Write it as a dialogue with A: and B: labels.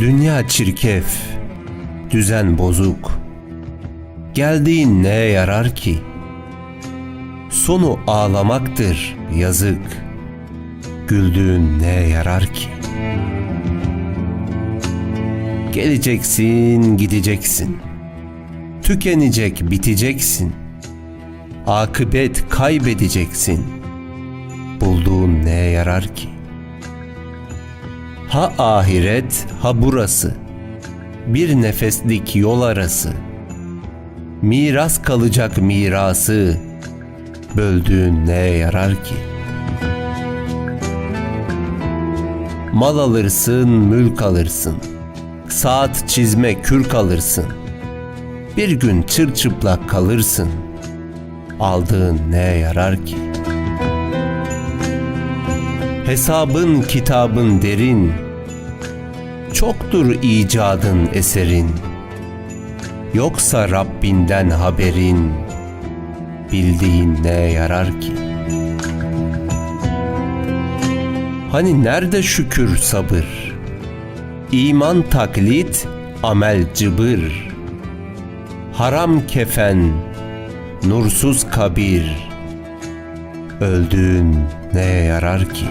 A: Dünya çirkef, düzen bozuk. Geldiğin neye yarar ki? Sonu ağlamaktır, yazık. Güldüğün neye yarar ki? Geleceksin, gideceksin. Tükenecek, biteceksin. Akıbet kaybedeceksin. Bulduğun neye yarar ki? Ha ahiret, ha burası. Bir nefeslik yol arası. Miras kalacak mirası. Böldüğün neye yarar ki? Mal alırsın, mülk alırsın. Saat çizme kürk alırsın. Bir gün çırçıplak kalırsın. Aldığın neye yarar ki? Hesabın kitabın derin. Çoktur icadın eserin. Yoksa Rabbinden haberin. Bildiğin neye yarar ki? Hani nerede şükür sabır? İman taklit, amel cıbır. Haram kefen, nursuz kabir. Öldüğün neye yarar ki?